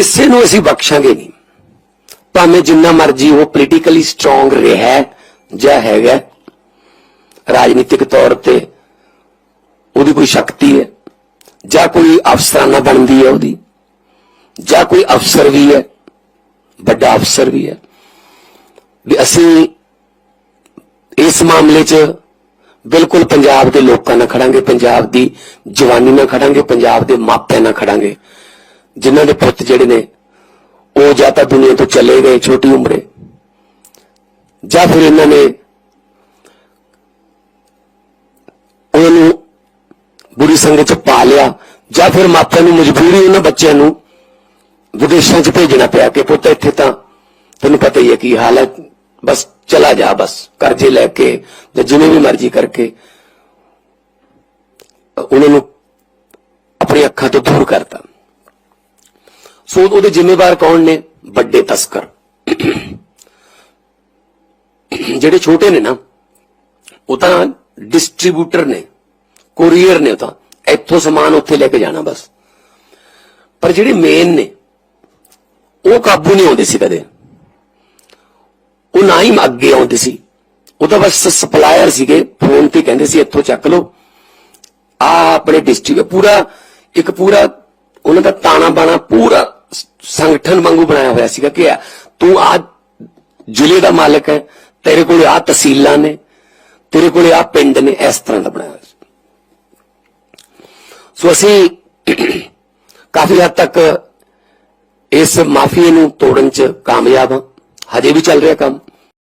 ਕਿਸੇ ਨੂੰ ਅਸੀਂ ਬਖਸ਼ਾਂਗੇ ਨਹੀਂ। ਭਾਵੇਂ ਜਿੰਨਾ ਮਰਜ਼ੀ ਉਹ ਪੋਲੀਟੀਕਲੀ ਸਟਰੋਂਗ ਰਿਹਾ ਜਾਂ ਹੈਗਾ ਰਾਜਨੀਤਿਕ ਤੌਰ ਤੇ ਉਹਦੀ ਕੋਈ ਸ਼ਕਤੀ ਹੈ, ਜਾਂ ਕੋਈ ਅਫਸਰਾਨਾ ਬਣਦੀ ਹੈ ਉਹਦੀ, ਜਾਂ ਕੋਈ ਅਫਸਰ ਵੀ ਹੈ, ਵੱਡਾ ਅਫਸਰ ਵੀ ਹੈ। ਵੀ ਅਸੀਂ ਇਸ ਮਾਮਲੇ 'ਚ ਬਿਲਕੁਲ ਪੰਜਾਬ ਦੇ ਲੋਕਾਂ ਨਾਲ ਖੜਾਂਗੇ, ਪੰਜਾਬ ਦੀ ਜਵਾਨੀ ਨਾਲ ਖੜਾਂਗੇ, ਪੰਜਾਬ ਦੇ ਮਾਪਿਆਂ ਨਾਲ ਖੜਾਂਗੇ। ਜਿਨ੍ਹਾਂ ਦੇ ਪੁੱਤ ਜਿਹੜੇ ਨੇ, ਉਹ ਜਾਂ ਤਾਂ ਦੁਨੀਆ ਤੋਂ ਚਲੇ ਗਏ ਛੋਟੀ ਉਮਰੇ, ਜਾਂ ਫਿਰ ਇਹਨਾਂ ਨੇ ਉਹਨਾਂ ਨੂੰ ਬੁਰੀ ਸੰਗਤ ਚ ਪਾ ਲਿਆ, ਜਾਂ ਫਿਰ ਮਾਪਿਆਂ ਨੂੰ ਮਜਬੂਰੀ ਉਹਨਾਂ ਬੱਚਿਆਂ ਨੂੰ ਵਿਦੇਸ਼ਾਂ ਚ ਭੇਜਣਾ ਪਿਆ ਕਿ ਪੁੱਤ ਇੱਥੇ ਤਾਂ ਤੈਨੂੰ ਪਤਾ ਹੀ ਹੈ ਕੀ ਹਾਲ ਹੈ, ਬਸ ਚਲਾ ਜਾ, ਬਸ ਕਰਜ਼ੇ ਲੈ ਕੇ ਜਾਂ ਜਿਵੇਂ ਵੀ ਮਰਜ਼ੀ ਕਰਕੇ, ਉਹਨਾਂ ਨੂੰ ਆਪਣੀ ਅੱਖਾਂ ਤੋਂ ਦੂਰ ਕਰ ਸੋ ਉਹਦੇ ਜ਼ਿੰਮੇਵਾਰ ਕੌਣ ਨੇ? ਵੱਡੇ ਤਸਕਰ। ਜਿਹੜੇ ਛੋਟੇ ਨੇ ਨਾ, ਉਹ ਤਾਂ ਡਿਸਟ੍ਰੀਬਿਊਟਰ ਨੇ ਕੋਰੀਅਰ ਨੇ ਉਹ ਤਾਂ। ਇੱਥੋਂ ਸਮਾਨ ਉੱਥੇ ਲੈ ਕੇ ਜਾਣਾ ਬਸ। ਪਰ ਜਿਹੜੇ ਮੇਨ ਨੇ, ਉਹ ਕਾਬੂ ਨਹੀਂ ਆਉਂਦੇ ਸੀ ਕਦੇ। ਉਹ ਨਾ ਹੀ ਅੱਗੇ ਆਉਂਦੇ ਸੀ। ਉਹ ਤਾਂ ਬਸ ਸਪਲਾਇਰ ਸੀਗੇ ਫੋਨ ਤੇ ਕਹਿੰਦੇ ਸੀ, ਇੱਥੋਂ ਚੱਕ ਲਓ। ਆ ਆਪਣੇ ਡਿਸਟ੍ਰਿਕਟ ਪੂਰਾ, ਇੱਕ ਪੂਰਾ, ਉਹਨਾਂ ਦਾ ਤਾਣਾ ਬਾਣਾ ਪੂਰਾ ਸੰਗਠਨ ਵਾਂਗੂ ਬਣਾਇਆ ਹੋਇਆ ਸੀਗਾ ਕਿ ਤੂੰ ਆ ਜ਼ਿਲ੍ਹੇ ਦਾ ਮਾਲਕ ਹੈ, ਤੇਰੇ ਕੋਲ ਆ ਤਹਿਸੀਲਾਂ ਨੇ, ਤੇਰੇ ਕੋਲ ਆ ਪਿੰਡ ਨੇ, ਇਸ ਤਰ੍ਹਾਂ ਦਾ ਬਣਾਇਆ ਸੋ ਅਸੀਂ ਕਾਫੀ ਹੱਦ ਤੱਕ ਇਸ ਮਾਫੀਏ ਨੂੰ ਤੋੜਨ ਚ ਕਾਮਯਾਬ ਹਾਂ। ਹਜੇ ਵੀ ਚੱਲ ਰਿਹਾ ਕੰਮ।